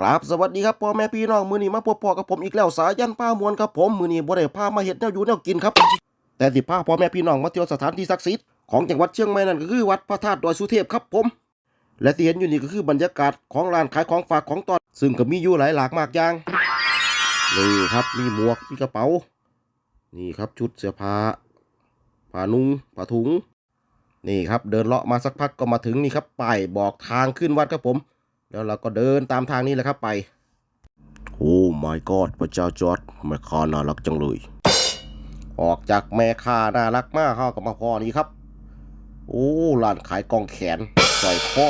กราบสวัสดีครับพ่อแม่พี่น้องมือนี้มาพบพ่อกับผมอีกแล้วสายันป้ามวลครับผมมือนี้บ่ได้พามาเฮ็ดแนวอยู่แนวกินครับ แต่สิพาพ่อแม่พี่น้องมาเที่ยวสถานที่ศักดิ์สิทธิ์ของจังหวัดเชียงใหม่นั่นก็คือวัดพระธาตุดอยสุเทพครับผม และที่เห็นอยู่นี่ก็คือบรรยากาศของร้านขายของฝากของตอน ซึ่งก็มีอยู่หลายหลากมากอย่างนี่ครับมีหมวกมีกระเป๋า นี่ครับชุดเสื้อผ้าผ้านุ่งผ้าถุง นี่ครับเดินเลาะมาสักพักก็มาถึงนี่ครับป้ายบอกทางขึ้นวัดครับผม แล้วเราก็เดินตามทางนี้แหละครับไป โอ้ my god พระเจ้าจอร์ดแม่ค้าน่ารักจังเลย ออกจากแม่ค้าน่ารักมากเข้ากับมาพอนี้ครับ โอ้ร้านขายกองแขนใส่ข้อ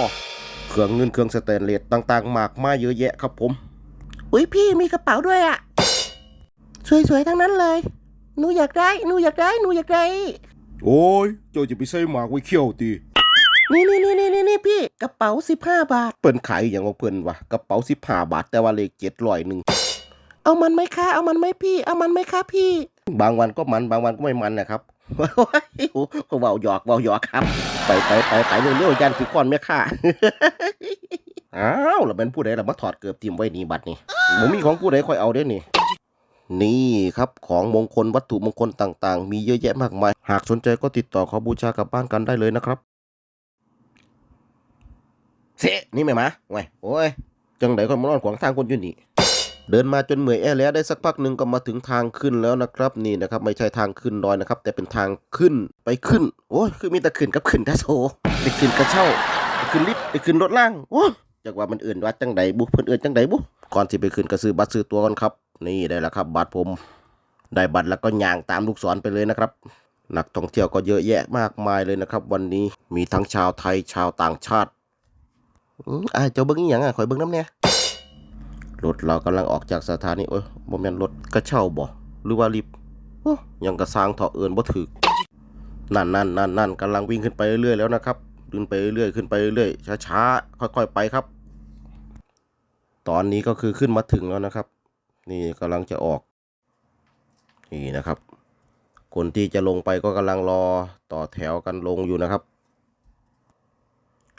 เครื่องเงินเครื่องสแตนเลสต่างๆมากมายเยอะแยะครับผมอุ้ยพี่มีกระเป๋าด้วยอะสวยๆทั้งนั้นเลยหนูอยากได้หนูอยากได้หนูอยากได้ โอ้ยเจ้าจะไปใส่หมากไว้เขี้ยวตี นี่นี่นี่นี่นี่พี่กระเป๋าสิบห้าบาท เปิ้นขายอย่างว่าเปิ้นวะกระเป๋าสิบห้าบาท แต่ว่าเลขเจ็ดร้อยหนึ่งเอามันไหมคะเอามันไหมพี่ เอามันไหมคะพี่ บางวันก็มันบางวันก็ไม่มันนะครับก็เบาหยอกเบาหยอกครับ ไปไปไปไปเร็วๆยันถือก้อนแม่ค่าอ้าวแล้วเป็นผู้ใดล่ะมาถอดเกือบทิมไว้นี่บัดนี่ผมมีของผู้ใดค่อยเอาเด้อนี่นี่ครับของมงคลวัตถุมงคลต่างๆ มีเยอะแยะมากมาย หากสนใจก็ติดต่อขอบูชากลับบ้านกันได้เลยนะครับ เสะนี่แม่หมมาไว้โอ้ย จังไดคนมานอนขวางทางคนอยู่นี่ เดินมาจนเหนื่อยแอแล้วได้สักพักหนึ่งก็มาถึงทางขึ้นแล้วนะครับ นี่นะครับ ไม่ใช่ทางขึ้นดอยนะครับ แต่เป็นทางขึ้นไปขึ้น โอ้ยคือมีแต่ขึ้นกับขึ้นท่โซไปขึ้นกระเช่าไปขึ้นลิฟต์ไปขึ้นรถล่างโอ้ยจากว่ามันอื่นวัดจังไดบุเพิ่อนอื่นจังไดบุก่อนที่ไปขึ้นก็ซื้อบัตรซื้อตัวก่อนครับ นี่ได้แล้วครับบัตรผม ได้บัตรแล้วก็ย่างตามลูกศรไปเลยนะครับนักท่องเที่ยวก็เยอะแยะมากมายเลยนะครับ วันนี้มีทั้งชาวไทยชาวต่างชาติ อืออ่าเจ้าเบิ้งอหยังอะคอยเบิ้งน้ำเนี่ยรถเรากำลังออกจากสถานีโอ้ยบ่แม่นรถกระเช่าบ่หรือว่าลิฟต์โอ้ยังกระสร้างเถาะเอินบ่ถึกนั่นนั่นนั่นนั่นกำลังวิ่งขึ้นไปเรื่อยๆแล้วนะครับขึ้นไปเรื่อยๆขึ้นไปเรื่อยๆช้าๆค่อยๆไปครับ ตอนนี้ก็คือขึ้นมาถึงแล้วนะครับ นี่กำลังจะออก นี่นะครับ คนที่จะลงไปก็กำลังรอต่อแถวกันลงอยู่นะครับ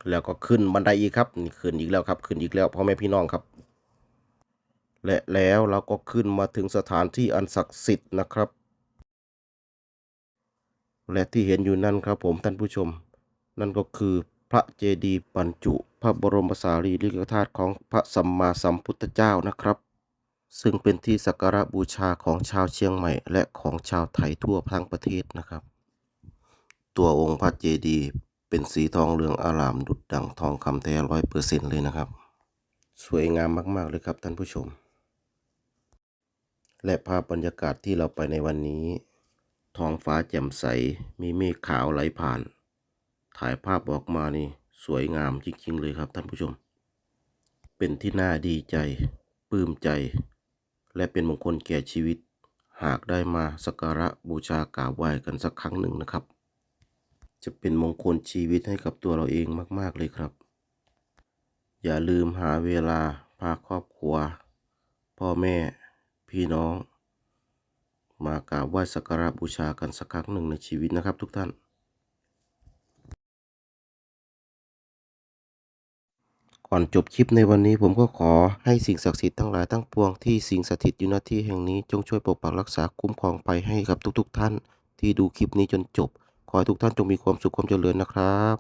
แล้วก็ขึ้นบันไดอีกครับนี่ขึ้นอีกแล้วครับขึ้นอีกแล้วพ่อแม่พี่น้องครับ และแล้วเราก็ขึ้นมาถึงสถานที่อันศักดิ์สิทธิ์นะครับ และที่เห็นอยู่นั่นครับผมท่านผู้ชม นั่นก็คือพระเจดีย์บรรจุ พระบรมสารีริกธาตุของพระสัมมาสัมพุทธเจ้านะครับ ซึ่งเป็นที่สักการะบูชาของชาวเชียงใหม่ และของชาวไทยทั่วทั้งประเทศนะครับ ตัวองค์พระเจดีย์ เป็นสีทองเหลืองอารามดุจดังทองคำแท้ร้อยเปอร์เซ็นเลยนะครับ สวยงามมากๆเลยครับท่านผู้ชม และภาพบรรยากาศที่เราไปในวันนี้ ท้องฟ้าแจ่มใสมีเมฆขาวไหลผ่าน ถ่ายภาพออกมานี่สวยงามจริงๆเลยครับท่านผู้ชม เป็นที่น่าดีใจปลื้มใจ และเป็นมงคลแก่ชีวิต หากได้มาสักการะบูชากราบไหว้กันสักครั้งหนึ่งนะครับ จะเป็นมงคลชีวิตให้กับตัวเราเองมาก ๆ เลยครับ อย่าลืมหาเวลาพาครอบครัว พ่อแม่พี่น้อง มากราบไหว้สักการะบูชากันสักครั้งหนึ่งในชีวิตนะครับทุกท่าน ก่อนจบคลิปในวันนี้ผมก็ขอให้สิ่งศักดิ์สิทธิ์ทั้งหลายทั้งปวงที่สิ่งสถิตอยู่ณที่แห่งนี้จงช่วยปกปักรักษาคุ้มครองไปให้กับทุกๆท่าน ที่ดูคลิปนี้จนจบ ขอให้ทุกท่านจงมีความสุขความเจริญนะครับ